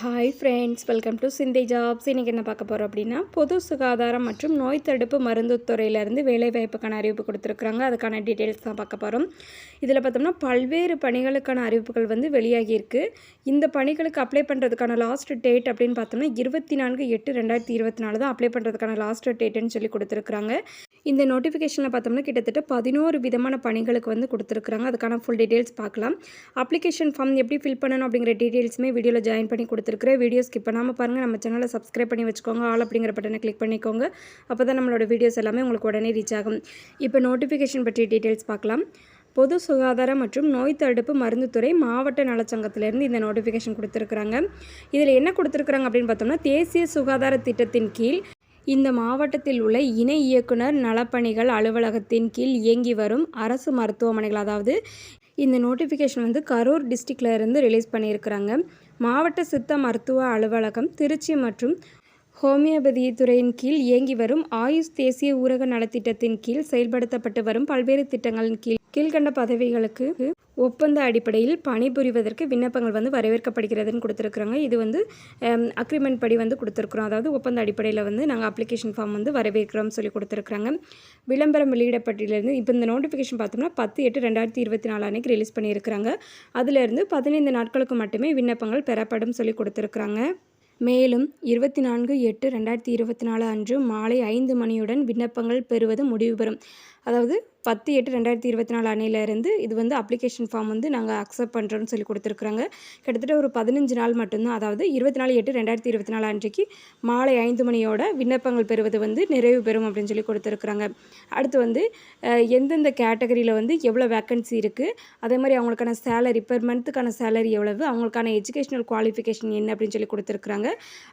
Hi friends welcome to Chinthai jobs இன்றைக்கி என்ன பார்க்க போகிறோம் அப்படின்னா பொது சுகாதாரம் மற்றும் நோய் தடுப்பு மருந்து துறையிலேருந்து வேலைவாய்ப்புக்கான அறிவிப்பு கொடுத்துருக்குறாங்க. அதுக்கான டீட்டெயில்ஸ் தான் பார்க்க போகிறோம் இதில் பார்த்தோம்னா பல்வேறு பணிகளுக்கான அறிவிப்புகள் வந்து வெளியாகியிருக்கு இந்த பணிகளுக்கு அப்ளை பண்ணுறதுக்கான லாஸ்ட் டேட் அப்படின்னு பார்த்தோம்னா இருபத்தி நான்கு எட்டு ரெண்டாயிரத்தி இருபத்தி நாலு தான் அப்ளை பண்ணுறதுக்கான லாஸ்ட் டேட்டுன்னு சொல்லி கொடுத்துருக்குறாங்க. இந்த நோட்டிஃபிகேஷனில் பார்த்தோம்னா கிட்டத்தட்ட பதினோரு விதமான பணிகளுக்கு வந்து கொடுத்துருக்குறாங்க. அதுக்கான ஃபுல் டீட்டெயில்ஸ் பார்க்கலாம். அப்ளிகேஷன் ஃபார்ம் எப்படி ஃபில் பண்ணணும் அப்படிங்கிற டீட்டெயில்ஸுமே வீடியோவில் ஜாயின் பண்ணி கொடுத்துருக்குறேன். வீடியோ ஸ்கிப் பண்ணாமல் பாருங்கள் நம்ம சேனலை சப்ஸ்கிரைப் பண்ணி வச்சுக்கோங்க. ஆல் அப்படிங்கிற பட்டனை கிளிக் பண்ணிக்கோங்க. அப்போ தான் நம்மளோட வீடியோஸ் எல்லாமே உங்களுக்கு உடனே ரீச் ஆகும். இப்போ நோட்டிஃபிகேஷன் பற்றி டீட்டெயில்ஸ் பார்க்கலாம். பொது சுகாதாரம் மற்றும் நோய் தடுப்பு மருந்துத்துறை மாவட்ட நலச்சங்கத்திலேருந்து இந்த நோட்டிஃபிகேஷன் கொடுத்துருக்குறாங்க. இதில் என்ன கொடுத்துருக்குறாங்க அப்படின்னு பார்த்தோம்னா தேசிய சுகாதார திட்டத்தின் கீழ் இந்த மாவட்டத்தில் உள்ள இணை இயக்குனர் நலப்பணிகள் அலுவலகத்தின் கீழ் இயங்கி வரும் அரசு மருத்துவமனைகள் அதாவது இந்த நோட்டிஃபிகேஷன் வந்து கரூர் டிஸ்ட்ரிக்டில் இருந்து ரிலீஸ் பண்ணியிருக்கிறாங்க. மாவட்ட சித்த மருத்துவ அலுவலகம் திருச்சி மற்றும் ஹோமியோபதி துறையின் கீழ் இயங்கி வரும் ஆயுஷ் தேசிய ஊரக நலத்திட்டத்தின் கீழ் செயல்படுத்தப்பட்டு வரும் பல்வேறு திட்டங்களின் கீழ் கீழ்கண்ட பதவிகளுக்கு ஒப்பந்த அடிப்படையில் பணிபுரிவதற்கு விண்ணப்பங்கள் வந்து வரவேற்கப்படுகிறதுன்னு கொடுத்துருக்குறாங்க. இது வந்து அக்ரிமெண்ட் படி வந்து கொடுத்துருக்குறோம். அதாவது ஒப்பந்த அடிப்படையில் வந்து நாங்கள் அப்ளிகேஷன் ஃபார்ம் வந்து வரவேற்கிறோம்னு சொல்லி கொடுத்துருக்குறாங்க. விளம்பரம் வெளியிடப்பட்டிலேருந்து இப்போ இந்த நோட்டிஃபிகேஷன் பார்த்தோம்னா பத்து எட்டு ரெண்டாயிரத்தி இருபத்தி நாலு அன்றைக்கி ரிலீஸ் பண்ணியிருக்கிறாங்க. அதிலிருந்து பதினைந்து நாட்களுக்கு மட்டுமே விண்ணப்பங்கள் பெறப்படும் சொல்லி கொடுத்துருக்குறாங்க. மேலும் இருபத்தி நான்கு எட்டு ரெண்டாயிரத்தி இருபத்தி நாலு அன்று மாலை ஐந்து மணியுடன் விண்ணப்பங்கள் பெறுவது முடிவு பெறும் அதாவது பத்து எட்டு ரெண்டாயிரத்தி இருபத்தி நாலு அணையிலேருந்து இது வந்து அப்ளிகேஷன் ஃபார்ம் வந்து நாங்கள் அக்செப்ட் பண்ணுறோன்னு சொல்லி கொடுத்துருக்குறாங்க. கிட்டத்தட்ட ஒரு பதினஞ்சு நாள் மட்டும்தான் அதாவது இருபத்தி நாலு எட்டு ரெண்டாயிரத்தி இருபத்தி நாலு அன்றைக்கு மாலை ஐந்து மணியோட விண்ணப்பங்கள் பெறுவது வந்து நிறைவு பெறும் அப்படின்னு சொல்லி கொடுத்துருக்குறாங்க. அடுத்து வந்து எந்தெந்த கேட்டகரியில் வந்து எவ்வளோ வேக்கன்சி இருக்குது அதே மாதிரி அவங்களுக்கான சேலரி பெர் மந்த்துக்கான சேலரி எவ்வளவு அவங்களுக்கான எஜுகேஷனல் குவாலிஃபிகேஷன் என்ன அப்படின்னு சொல்லி கொடுத்துருக்குறாங்க.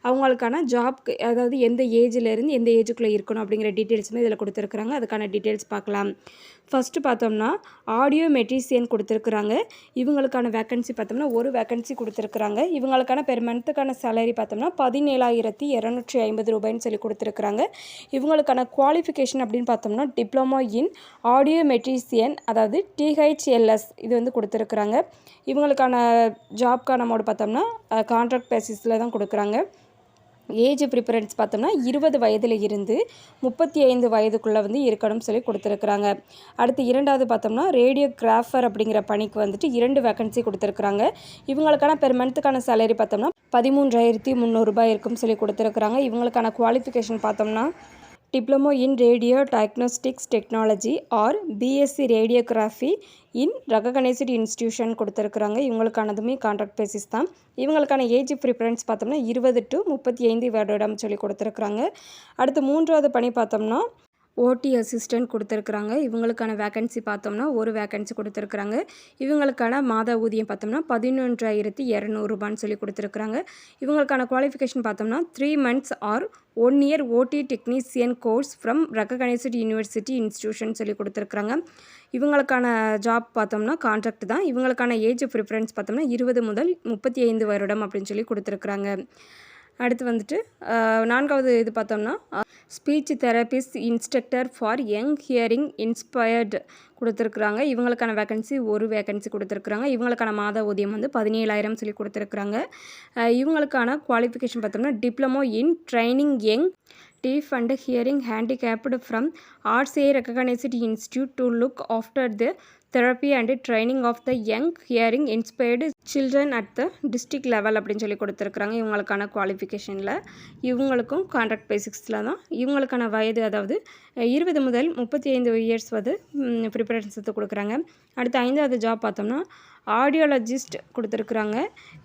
அவங்களுக்கான ஜாப் அதாவது எந்த ஏஜ்லேருந்து எந்த ஏஜுக்குள்ளே இருக்கணும் அப்படிங்கிற டீட்டெயில்ஸுமே இதில் கொடுத்துருக்குறாங்க. அதுக்கான டீட்டெயில்ஸ் பார்க்கலாம். ஃபஸ்ட்டு பார்த்தோம்னா ஆடியோ மெட்ரிசியன் கொடுத்துருக்குறாங்க. இவங்களுக்கான வேக்கன்சி பார்த்தோம்னா ஒரு வேக்கன்சி கொடுத்துருக்குறாங்க. இவங்களுக்கான பெர் மந்த்துக்கான சேலரி பார்த்தோம்னா பதினேழாயிரத்தி இரநூற்றி ஐம்பது ரூபாய்ன்னு சொல்லி கொடுத்துருக்குறாங்க. இவங்களுக்கான குவாலிஃபிகேஷன் அப்படின்னு பார்த்தோம்னா டிப்ளமோ இன் ஆடியோ மெட்ரிசியன் அதாவது டிஹெச்எல்எஸ் இது வந்து கொடுத்துருக்குறாங்க. இவங்களுக்கான ஜாப்க்கான மோடு பார்த்தோம்னா கான்ட்ராக்ட் பேசிஸில் தான் கொடுக்குறாங்க. ஏஜ் ப்ரிஃபரன்ஸ் பார்த்தோம்னா இருபது வயதில் இருந்து முப்பத்தி ஐந்து வயதுக்குள்ளே வந்து இருக்கணும்னு சொல்லி கொடுத்துருக்குறாங்க. அடுத்து இரண்டாவது பார்த்தோம்னா ரேடியோ கிராஃபர் அப்படிங்கிற பணிக்கு வந்துட்டு இரண்டு வேக்கன்சி கொடுத்துருக்குறாங்க. இவங்களுக்கான பெர் மந்த்துக்கான சேலரி பார்த்தோம்னா பதிமூன்றாயிரத்தி முந்நூறுரூபாய் இருக்கும்னு சொல்லி கொடுத்துருக்குறாங்க. இவங்களுக்கான குவாலிஃபிகேஷன் பார்த்தோம்னா diploma in radio diagnostics technology or BSc radiography in recognised institution கொடுத்துருக்குறாங்க. இவங்களுக்கானதுமே கான்ட்ராக்ட் பேசிஸ் தான். இவங்களுக்கான ஏஜ் ப்ரிஃபரன்ஸ் பார்த்தோம்னா இருபது டு முப்பத்தி ஐந்து வருடம் சொல்லி கொடுத்துருக்குறாங்க. அடுத்து மூன்றாவது பணி பார்த்தோம்னா ஓடி அசிஸ்டன்ட் கொடுத்துருக்குறாங்க. இவங்களுக்கான வேக்கன்சி பார்த்தோம்னா ஒரு வேக்கன்சி கொடுத்துருக்குறாங்க. இவங்களுக்கான மாத ஊதியம் பார்த்தோம்னா பதினொன்றாயிரத்தி இரநூறுபான்னு சொல்லி கொடுத்துருக்குறாங்க. இவங்களுக்கான குவாலிஃபிகேஷன் பார்த்தோம்னா three months or one year OT technician course from recognised university institution சொல்லி கொடுத்துருக்குறாங்க. இவங்களுக்கான ஜாப் பார்த்தோம்னா கான்ட்ராக்ட் தான். இவங்களுக்கான ஏஜ் ப்ரிஃபரன்ஸ் பார்த்தோம்னா இருபது முதல் முப்பத்தி ஐந்து வருடம் அப்படின்னு சொல்லி கொடுத்துருக்குறாங்க. அடுத்து வந்துட்டு நான்காவது இது பார்த்தோம்னா speech therapist instructor for young hearing inspired கொடுத்துருக்குறாங்க. இவங்களுக்கான வேக்கன்சி ஒரு வேக்கன்சி கொடுத்துருக்குறாங்க. இவங்களுக்கான மாத ஊதியம் வந்து பதினேழாயிரம் சொல்லி கொடுத்துருக்குறாங்க. இவங்களுக்கான குவாலிஃபிகேஷன் பார்த்தோம்னா diploma in training young deaf and hearing handicapped from arts a recognised institute to look after the therapy and training of the young hearing inspired children at the district level அப்படின்னு சொல்லி கொடுத்துருக்குறாங்க. இவங்களுக்கான குவாலிஃபிகேஷனில் இவங்களுக்கும் contract பேசிக்ஸில் தான். இவங்களுக்கான வயது அதாவது இருபது முதல் முப்பத்தி ஐந்து இயர்ஸ் வந்து ப்ரிப்பரன்ஸ் கொடுக்குறாங்க. அடுத்து ஐந்தாவது ஜாப் பார்த்தோம்னா ஆடியோலஜிஸ்ட் கொடுத்துருக்குறாங்க.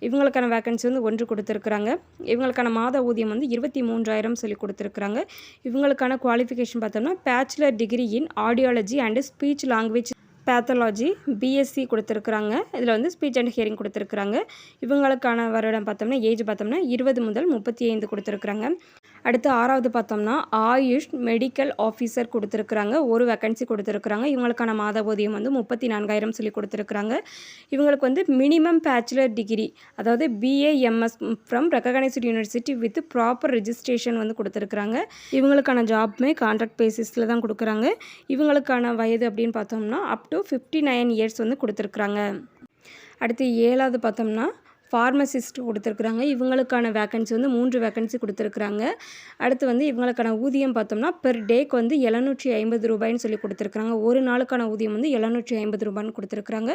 இவங்களுக்கான வேக்கன்சி வந்து ஒன்று கொடுத்துருக்குறாங்க. இவங்களுக்கான மாத ஊதியம் வந்து இருபத்தி மூன்றாயிரம் சொல்லி கொடுத்துருக்குறாங்க. இவங்களுக்கான குவாலிஃபிகேஷன் பார்த்தோம்னா bachelor degree in audiology and speech language pathology BSc கொடுத்துருக்குறாங்க. இதில் வந்து ஸ்பீச் அண்ட் ஹியரிங் கொடுத்துருக்குறாங்க. இவங்களுக்கான வருடம் பார்த்தோம்னா ஏஜ் பார்த்தோம்னா இருபது முதல் முப்பத்தி ஐந்து கொடுத்துருக்குறாங்க. அடுத்து ஆறாவது பார்த்தோம்னா ஆயுஷ் மெடிக்கல் ஆஃபீஸர் கொடுத்துருக்குறாங்க. ஒரு வேக்கன்சி கொடுத்துருக்குறாங்க. இவங்களுக்கான மாத ஊதியம் வந்து முப்பத்தி நான்காயிரம் சொல்லி கொடுத்துருக்குறாங்க. இவங்களுக்கு வந்து மினிமம் பேச்சுலர் டிகிரி அதாவது BAMS from recognised university with proper registration வந்து கொடுத்துருக்குறாங்க. இவங்களுக்கான ஜாப்மே கான்ட்ராக்ட் பேசிஸில் தான் கொடுக்குறாங்க. இவங்களுக்கான வயது அப்படின்னு பார்த்தோம்னா up to fifty nine years வந்து கொடுத்துருக்குறாங்க. அடுத்து ஏழாவது பார்த்தோம்னா ஃபார்மசிஸ்ட் கொடுத்துருக்குறாங்க. இவங்களுக்கான வேக்கன்சி வந்து மூன்று வேக்கன்சி கொடுத்துருக்குறாங்க. அடுத்து வந்து இவங்களுக்கான ஊதியம் பார்த்தோம்னா பெர் டேக்கு வந்து எழுநூற்றி ஐம்பது ரூபாய்ன்னு சொல்லி கொடுத்துருக்குறாங்க. ஒரு நாளுக்கான ஊதியம் வந்து எழுநூற்றி ஐம்பது ரூபான்னு கொடுத்துருக்குறாங்க.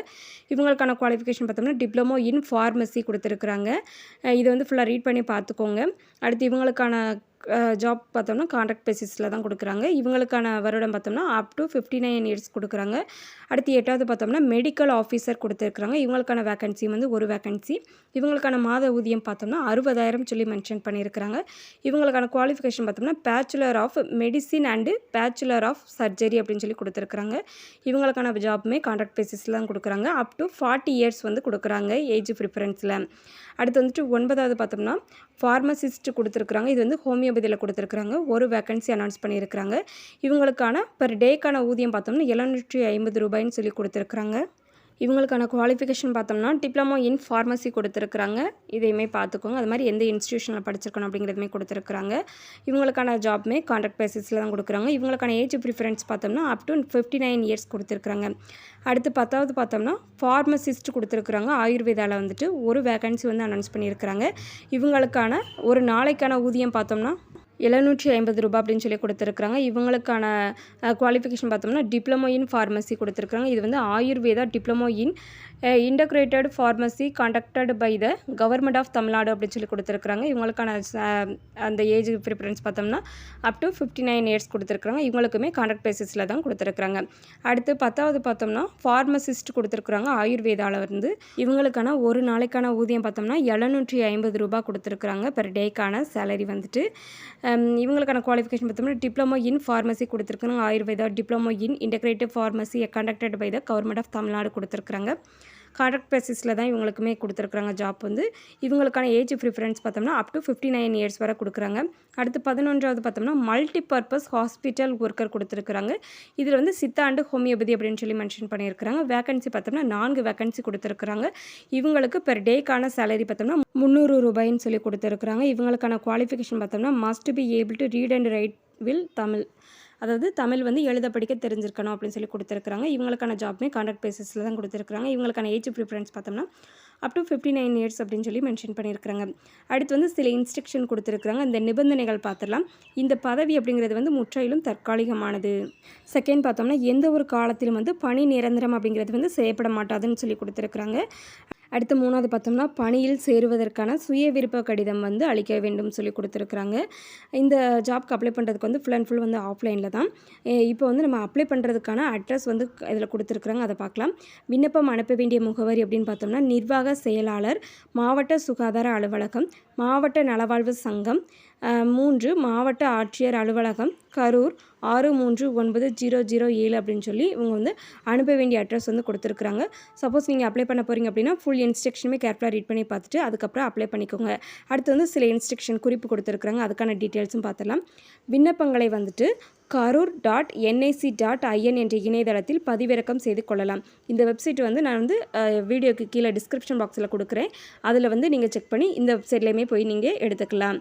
இவங்களுக்கான குவாலிஃபிகேஷன் பார்த்தோம்னா டிப்ளமோ இன் ஃபார்மசி கொடுத்துருக்குறாங்க. இதை வந்து ஃபுல்லாக ரீட் பண்ணி பார்த்துக்கோங்க. அடுத்து இவங்களுக்கான ஜாப் பார்த்தோம்னா கான்ட்ராக்ட் பேசிஸில் தான் கொடுக்குறாங்க. இவங்களுக்கான வருடம் பார்த்தோம்னா up to fifty nine years கொடுக்குறாங்க. அடுத்து எட்டாவது பார்த்தோம்னா மெடிக்கல் ஆஃபீஸர் கொடுத்துருக்குறாங்க. இவங்களுக்கான வேக்கன்சி வந்து ஒரு வேக்கன்சி இவங்களுக்கான மாத ஊதியம் பார்த்தோம்னா அறுபதாயிரம் சொல்லி மென்ஷன் பண்ணியிருக்கிறாங்க. இவங்களுக்கான குவாலிஃபிகேஷன் பார்த்தோம்னா bachelor of medicine and bachelor of surgery அப்படின்னு சொல்லி கொடுத்துருக்குறாங்க. இவங்களுக்கான ஜாப்புமே கான்ட்ராக்ட் பேசிஸில் தான் கொடுக்குறாங்க. அப் டு ஃபார்ட்டி இயர்ஸ் வந்து கொடுக்குறாங்க ஏஜ் ப்ரிஃபரன்ஸில் அடுத்து வந்துட்டு ஒன்பதாவது பார்த்தோம்னா ஃபார்மசிஸ்ட் கொடுத்துருக்குறாங்க. இது வந்து ஹோமியோ ஹோமியோபதியில் கொடுத்துருக்குறாங்க. ஒரு வேக்கன்சி அனௌன்ஸ் பண்ணியிருக்கிறாங்க. இவங்களுக்கான பர் டேக்கான ஊதியம் பார்த்தோம்னா எழுநூற்றி ஐம்பது ரூபாய்ன்னு சொல்லி கொடுத்துருக்குறாங்க. இவங்களுக்கான குவாலிஃபிகேஷன் பார்த்தோம்னா டிப்ளமோ இன் ஃபார்மசி கொடுத்துருக்குறாங்க. இதையுமே பார்த்துக்கோங்க. அது மாதிரி எந்த இன்ஸ்டியூஷனில் படிச்சிருக்கணும் அப்படிங்கிறதுமே கொடுத்துருக்குறாங்க. இவங்களுக்கான ஜாப்மே கான்ட்ராக்ட் பேசிஸில் தான் கொடுக்குறாங்க. இவங்களுக்கான ஏஜ் ப்ரிஃபரன்ஸ் பார்த்தோம்னா up to fifty nine years கொடுத்துருக்குறாங்க. அடுத்து பத்தாவது பார்த்தோம்னா ஃபார்மசிஸ்ட் கொடுத்துருக்குறாங்க. ஆயுர்வேதாவில் வந்துட்டு ஒரு வேகன்சி வந்து அனௌன்ஸ் பண்ணியிருக்கிறாங்க. இவங்களுக்கான ஒரு நாளைக்கான ஊதியம் பார்த்தோம்னா எழுநூற்றி ஐம்பது ரூபாய் அப்படின்னு சொல்லி கொடுத்துருக்குறாங்க. இவங்களுக்கான குவாலிஃபிகேஷன் பார்த்தோம்னா டிப்ளமோ இன் ஃபார்மசி கொடுத்துருக்குறாங்க. இது வந்து Ayurveda diploma in integrated pharmacy conducted by the government of Tamil Nadu அப்படின்னு சொல்லி கொடுத்துருக்குறாங்க. இவங்களுக்கான அந்த ஏஜ் ப்ரிஃபரன்ஸ் பார்த்தோம்னா up to fifty nine years கொடுத்துருக்குறாங்க. இவங்களுக்குமே கான்ட்ராக்ட் பேசிஸில் தான் கொடுத்துருக்குறாங்க. அடுத்து பத்தாவது பார்த்தோம்னா ஃபார்மசிஸ்ட் கொடுத்துருக்குறாங்க ஆயுர்வேதாவில் வந்து இவங்களுக்கான ஒரு நாளைக்கான ஊதியம் பார்த்தோம்னா எழுநூற்றி ஐம்பது ரூபா கொடுத்துருக்குறாங்க. பெர் டேக்கான சேலரி வந்துட்டு இவங்களுக்கான குவாலிஃபிகேஷன் பார்த்தோம்னா டிப்ளமோ இன் ஃபார்மசி கொடுத்துருக்குறாங்க. Ayurveda diploma in integrative pharmacy conducted by the government of Tamil Nadu கொடுத்துருக்குறாங்க. கான்ட்ராக்ட் பேசிஸில் தான் இவங்களுக்குமே கொடுத்துருக்குறாங்க ஜாப் வந்து. இவங்களுக்கான ஏஜ் ப்ரிஃபரன்ஸ் பார்த்தோம்னா up to fifty nine years வரை கொடுக்குறாங்க. அடுத்து பதினொன்றாவது பார்த்தோம்னா மல்டி பர்பஸ் ஹாஸ்பிட்டல் ஒர்க்கர் கொடுத்துருக்குறாங்க. இதில் வந்து சித்தாண்டு ஹோமியோபதி அப்படின்னு சொல்லி மென்ஷன் பண்ணியிருக்கிறாங்க. வேகன்சி பார்த்தோம்னா நான்கு வேகன்சி கொடுத்துருக்குறாங்க. இவங்களுக்கு பெர் டேக்கான சேலரி பார்த்தோம்னா முந்நூறு ரூபாய்ன்னு சொல்லி கொடுத்துருக்குறாங்க. இவங்களுக்கான குவாலிஃபிகேஷன் பார்த்தோம்னா must be able to read and write will Tamil. அதாவது தமிழ் வந்து எழுத படிக்க தெரிஞ்சிருக்கணும் அப்படின்னு சொல்லி கொடுத்துருக்குறாங்க. இவங்களுக்கான ஜாப்மே கான்ட்ராக்ட் பேசிஸில் தான் கொடுத்துருக்குறாங்க. இவங்களுக்கான ஏஜ் ப்ரிஃபரன்ஸ் பார்த்தோம்னா up to fifty nine years அப்படின்னு சொல்லி மென்ஷன் பண்ணியிருக்கிறாங்க. அடுத்து வந்து சில இன்ஸ்ட்ரக்ஷன் கொடுத்துருக்குறாங்க. இந்த நிபந்தனைகள் பார்த்துடலாம். இந்த பதவி அப்படிங்கிறது வந்து முற்றிலும் தற்காலிகமானது. செகண்ட் பார்த்தோம்னா எந்த ஒரு காலத்திலும் வந்து பணி நிரந்தரம் அப்படிங்கிறது வந்து செய்யப்பட மாட்டாதுன்னு சொல்லி கொடுத்துருக்குறாங்க. அடுத்து மூணாவது பார்த்தோம்னா பணியில் சேருவதற்கான சுய விருப்ப கடிதம் வந்து அளிக்க வேண்டும் சொல்லி கொடுத்துருக்குறாங்க. இந்த ஜாப்க்கு அப்ளை பண்ணுறதுக்கு வந்து ஃபுல் அண்ட் ஃபுல் வந்து ஆஃப்லைனில் தான். இப்போ வந்து நம்ம அப்ளை பண்ணுறதுக்கான அட்ரஸ் வந்து இதில் கொடுத்துருக்குறாங்க. அதை பார்க்கலாம். விண்ணப்பம் அனுப்ப வேண்டிய முகவரி அப்படின்னு பார்த்தோம்னா நிர்வாக செயலாளர் மாவட்ட சுகாதார அலுவலகம் மாவட்ட நலவாழ்வு சங்கம் மூன்று மாவட்ட ஆட்சியர் அலுவலகம் கரூர் ஆறு மூன்று ஒன்பது ஜீரோ ஜீரோ ஏழு அப்படின்னு சொல்லி இவங்க வந்து அனுப்ப வேண்டிய அட்ரஸ் வந்து கொடுத்துருக்குறாங்க. சப்போஸ் நீங்கள் அப்ளை பண்ண போகிறீங்க அப்படின்னா ஃபுல் இன்ஸ்ட்ரக்ஷனுமே கேர்ஃபுல்லாக ரீட் பண்ணி பார்த்துட்டு அதுக்கப்புறம் அப்ளை பண்ணிக்கோங்க. அடுத்து வந்து சில இன்ஸ்ட்ரக்ஷன் குறிப்பு கொடுத்துருக்குறாங்க. அதுக்கான டீட்டெயில்ஸும் பார்த்துடலாம். விண்ணப்பங்களை வந்துட்டு Karur dot NIC dot IN என்ற இணையதளத்தில் பதிவிறக்கம் செய்து கொள்ளலாம். இந்த வெப்சைட் வந்து நான் வந்து வீடியோக்கு கீழே டிஸ்கிரிப்ஷன் பாக்ஸில் கொடுக்குறேன். அதில் வந்து நீங்கள் செக் பண்ணி இந்த வெப்சைட்லேயுமே போய் நீங்கள் எடுத்துக்கலாம்.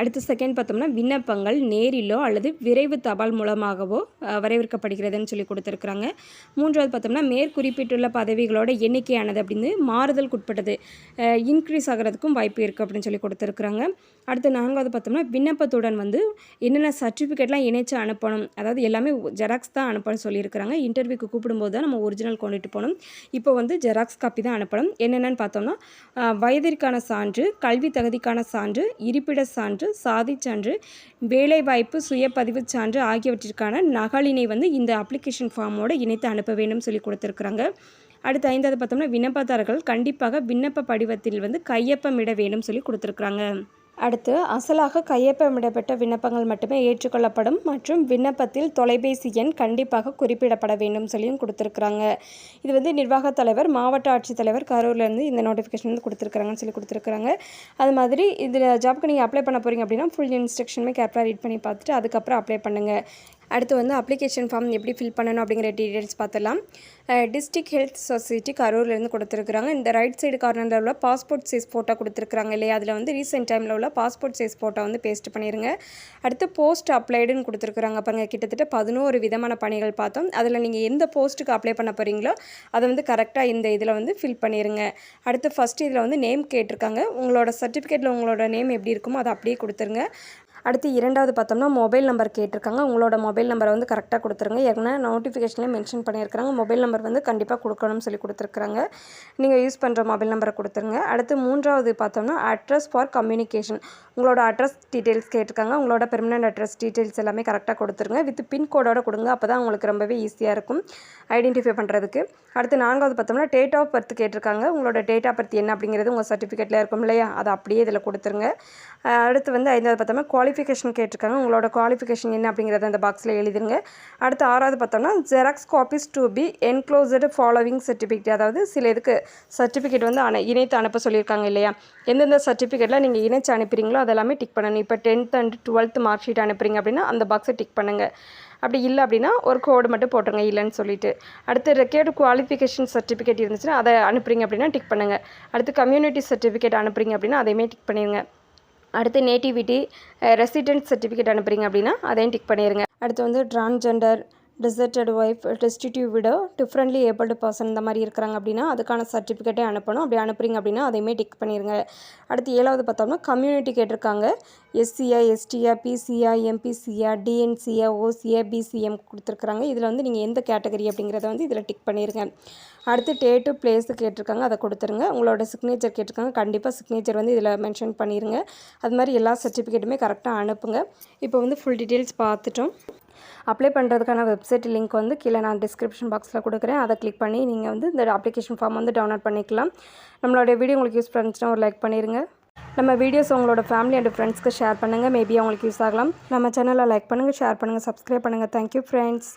அடுத்து செகண்ட் பார்த்தோம்னா விண்ணப்பங்கள் நேரிலோ அல்லது விரைவு தபால் மூலமாகவோ வரவேற்கப்படுகிறதுன்னு சொல்லி கொடுத்துருக்குறாங்க. மூன்றாவது பார்த்தோம்னா மேற்குறிப்பிட்டுள்ள பதவிகளோட எண்ணிக்கையானது அப்படின்னு மாறுதலுக்குட்பட்டது இன்க்ரீஸ் ஆகிறதுக்கும் வாய்ப்பு இருக்குது அப்படின்னு சொல்லி கொடுத்துருக்குறாங்க. அடுத்து நான்காவது பார்த்தோம்னா விண்ணப்பத்துடன் வந்து என்னென்ன சர்டிஃபிகேட்லாம் இணைச்சு அனுப்பணும்? அதாவது எல்லாமே ஜெராக்ஸ் தான் அனுப்பணும் சொல்லியிருக்கிறாங்க. இன்டர்வியூக்கு கூப்பிடும்போது தான் நம்ம ஒரிஜினல் கொண்டுட்டு போகணும். இப்போ வந்து ஜெராக்ஸ் காப்பி தான் அனுப்பணும். என்னென்னு பார்த்தோம்னா வயதிற்கான சான்று கல்வி தகுதிக்கான சான்று இருப்பிட சான்று சாதி சான்று வேலைவாய்ப்பு சுயப்பதிவு சான்று ஆகியவற்றிற்கான நகலினை வந்து இந்த அப்ளிகேஷன் ஃபார்மோடு இணைத்து அனுப்ப வேண்டும் சொல்லி கொடுத்துருக்குறாங்க. அடுத்து ஐந்தாவது பார்த்தோம்னா விண்ணப்பதாரர்கள் கண்டிப்பாக விண்ணப்ப படிவத்தில் வந்து கையொப்பமிட வேண்டும் சொல்லி கொடுத்துருக்குறாங்க. அடுத்து அசலாக கையொப்பமிடப்பட்ட விண்ணப்பங்கள் மட்டுமே ஏற்றுக்கொள்ளப்படும் மற்றும் விண்ணப்பத்தில் தொலைபேசி எண் கண்டிப்பாக குறிப்பிடப்பட வேண்டும் சொல்லியும் கொடுத்துருக்குறாங்க. இது வந்து நிர்வாக தலைவர் மாவட்ட ஆட்சித்தலைவர் கரூர்லேருந்து இந்த நோட்டிஃபிகேஷன் வந்து கொடுத்துருக்குறாங்கன்னு சொல்லி கொடுத்துருக்குறாங்க. அது மாதிரி இதில் ஜாப்க்கு நீங்கள் அப்ளை பண்ண போகிறீங்க அப்படின்னா ஃபுல் இன்ஸ்ட்ரக்ஷனுமே கேர்ஃபுல்லாக ரீட் பண்ணி பார்த்துட்டு அதுக்கப்புறம் அப்ளை பண்ணுங்கள் அடுத்து வந்து அப்ளிகேஷன் ஃபார்ம் எப்படி ஃபில் பண்ணணும் அப்படிங்கிற டீட்டெயில்ஸ் பார்த்துலாம் டிஸ்ட்ரிக்ட் ஹெல்த் சொசைட்டி கரூர்லேருந்து கொடுத்துருக்குறாங்க. இந்த ரைட் சைடு கார்னரில் உள்ள பாஸ்போர்ட் சைஸ் ஃபோட்டோ கொடுத்துருக்குறாங்க இல்லையா? அதில் வந்து ரீசெண்ட் டைமில் உள்ள பாஸ்போர்ட் சைஸ் ஃபோட்டோ வந்து பேஸ்ட் பண்ணிடுங்க அடுத்து போஸ்ட் அப்ளைடுன்னு கொடுத்துருக்குறாங்க பாருங்கள் கிட்டத்தட்ட பதினோரு விதமான பணிகள் பார்த்தோம். அதில் நீங்கள் எந்த போஸ்ட்டுக்கு அப்ளை பண்ண போகிறீங்களோ அதை வந்து கரெக்டாக இந்த இதில் வந்து ஃபில் பண்ணிடுங்க அடுத்து ஃபஸ்ட்டு இதில் வந்து நேம் கேட்டிருக்காங்க. உங்களோட சர்டிஃபிகேட்டில் உங்களோட நேம் எப்படி இருக்குமோ அதை அப்படியே கொடுத்துருங்க. அடுத்து இரண்டாவது பார்த்தோம்னா மொபைல் நம்பர் கேட்டிருக்காங்க. உங்களோட மொபைல் நம்பரை வந்து கரெக்டாக கொடுத்துருங்க. ஏன்னா நோட்டிஃபிகேஷன்லேயே மென்ஷன் பண்ணியிருக்காங்க மொபைல் நம்பர் வந்து கண்டிப்பாக கொடுக்கணும்னு சொல்லி கொடுத்துருக்குறாங்க. நீங்கள் யூஸ் பண்ணுற மொபைல் நம்பரை கொடுத்துருங்க. அடுத்து மூன்றாவது பார்த்தோம்னா அட்ரஸ் ஃபார் கம்யூனிகேஷன் உங்களோட அட்ரஸ் டீட்டெயில்ஸ் கேட்டிருக்காங்க. உங்களோட பெர்மனன்ட் அட்ரஸ் டீட்டெயில்ஸ் எல்லாமே கரெக்டாக கொடுத்துருங்க. வித் பின்கோடோட கொடுங்க. அப்போ தான் உங்களுக்கு ரொம்பவே ஈஸியாக இருக்கும் ஐடென்டிஃபை பண்ணுறதுக்கு அடுத்து நான்காவது பார்த்தோம்னா டேட் ஆஃப் பர்த் கேட்டிருக்காங்க. உங்களோட டேட் ஆஃப் பர்த் என்ன அப்படிங்கிறது உங்கள் சர்டிஃபிகேட்டில் இருக்கும் இல்லையா? அதை அப்படியே இதில் கொடுத்துருங்க. அடுத்து வந்து ஐந்தாவது பார்த்தோம்னா குவாலிஃபிகேஷன் கேட்டிருக்காங்க. உங்களோட குவாலிஃபிகேஷன் என்ன அப்படிங்கிறத அந்த பாக்ஸில் எழுதிருங்க. அடுத்து ஆறாவது பார்த்தோம்னா xerox copies to be enclosed following certificate அதாவது சில இதுக்கு சர்டிஃபிகேட் வந்து அன இணைத்து அனுப்ப சொல்லியிருக்காங்க இல்லையா? எந்தெந்த சர்டிஃபிகேட்டில் நீங்கள் இணைச்சு அனுப்புறீங்களோ அதெல்லாமே டிக் பண்ணணும். இப்போ tenth and twelfth mark sheet அனுப்புறீங்க அப்படின்னா அந்த பாக்ஸை டிக் பண்ணுங்கள் அப்படி இல்லை அப்படின்னா ஒரு கோடு மட்டும் போட்டுருங்க இல்லைன்னு சொல்லிட்டு. அடுத்து ரெக்கேர்டு குவாலிஃபிகேஷன் சர்டிஃபிகேட் இருந்துச்சுன்னா அதை அனுப்புறீங்க அப்படின்னா டிக் பண்ணுங்கள் அடுத்து கம்யூனிட்டி சர்டிஃபிகேட் அனுப்புறீங்க அப்படின்னா அதையுமே டிக் பண்ணிடுங்க அடுத்து நேட்டிவிட்டி ரெசிடென்ட் சர்டிஃபிகேட் அனுப்புறீங்க அப்படின்னா அதையும் டிக் பண்ணிடுங்க அடுத்து வந்து transgender deserted wife destitute widow differently abled person இந்த மாதிரி இருக்கிறாங்க அப்படின்னா அதுக்கான சர்டிஃபிகேட்டே அனுப்பணும். அப்படி அனுப்புறீங்க அப்படின்னா அதையுமே டிக் பண்ணிடுங்க அடுத்து ஏழாவது பார்த்தோம்னா கம்யூனிட்டி கேட்டிருக்காங்க. எஸ்சியா எஸ்டியா பிசியா எம்பிசியா டிஎன்சியா ஓசியா பிசிஎம் கொடுத்துருக்குறாங்க. இதில் வந்து நீங்கள் எந்த கேட்டகரி அப்படிங்கிறத வந்து இதில் டிக் பண்ணிடுங்க அடுத்து டேட்டு பிளேஸு கேட்டிருக்காங்க. அதை கொடுத்துருங்க. உங்களோட சிக்னேச்சர் கேட்டிருக்காங்க. கண்டிப்பாக சிக்னேச்சர் வந்து இதில் மென்ஷன் பண்ணிடுங்க அது மாதிரி எல்லா சர்டிஃபிகேட்டுமே கரெக்டாக அனுப்புங்க. இப்போ வந்து ஃபுல் டீட்டெயில்ஸ் பார்த்துட்டோம். அப்ளை பண்ணுறதுக்கான வெப்சைட் லிங்க் வந்து கீழே நான் டிஸ்கிரிப்ஷன் பாக்ஸில் கொடுக்குறேன். அதை கிளிக் பண்ணி நீங்கள் வந்து இந்த அப்ளிகேஷன் ஃபார்ம் வந்து டவுன்லோட் பண்ணிக்கலாம். நம்மளோட வீடியோ உங்களுக்கு யூஸ் பண்ணுச்சுன்னா ஒரு லைக் பண்ணிடுங்க நம்ம வீடியோஸ் உங்களோட ஃபேமிலி அண்ட் ஃப்ரெண்ட்ஸ்க்கு ஷேர் பண்ணுங்கள் மேபி அவங்களுக்கு யூஸ் ஆகலாம். நம்ம சேனலை லைக் பண்ணுங்கள் ஷேர் பண்ணுங்கள் சப்ஸ்கிரைப் பண்ணுங்கள் தேங்க்யூ ஃப்ரெண்ட்ஸ்